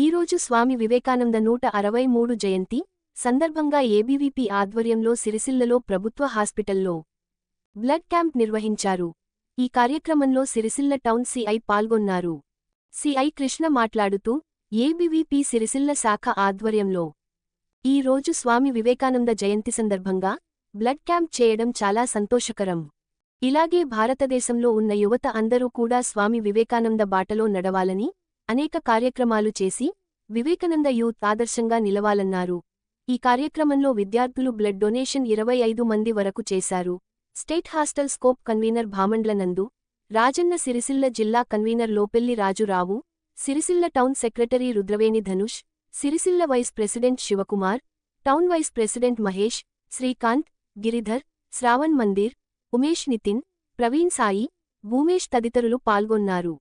ఈరోజు స్వామి వివేకానంద నూట అరవై మూడు జయంతి సందర్భంగా ఏబీవీపీ ఆధ్వర్యంలో సిరిసిల్లలో ప్రభుత్వ హాస్పిటల్లో బ్లడ్ క్యాంప్ నిర్వహించారు. ఈ కార్యక్రమంలో సిరిసిల్ల టౌన్ సిఐ పాల్గొన్నారు. సిఐ కృష్ణ మాట్లాడుతూ ఏబీవీపీ సిరిసిల్ల శాఖ ఆధ్వర్యంలో ఈ రోజు స్వామి వివేకానంద జయంతి సందర్భంగా బ్లడ్ క్యాంప్ చేయడం చాలా సంతోషకరం. ఇలాగే భారతదేశంలో ఉన్న యువత అందరూ కూడా స్వామి వివేకానంద బాటలో నడవాలని అనేక కార్యక్రమాలు చేసి వివేకానంద యూత్ ఆదర్శంగా నిలవాలన్నారు. ఈ కార్యక్రమంలో విద్యార్థులు బ్లడ్ డొనేషన్ ఇరవై ఐదు మంది వరకు చేశారు. State hostel scope convener Bhamandla Nandu Rajanna Sircilla జిల్లా convener Lopelli Rajurao Sircilla town secretary Rudraveni Dhanush Sircilla vice president Shivakumar town vice president Mahesh Srikanth Giridhar Shravan Mandir Umesh Nitin Praveen Sai Bhumesh తదితరులు పాల్గొన్నారు.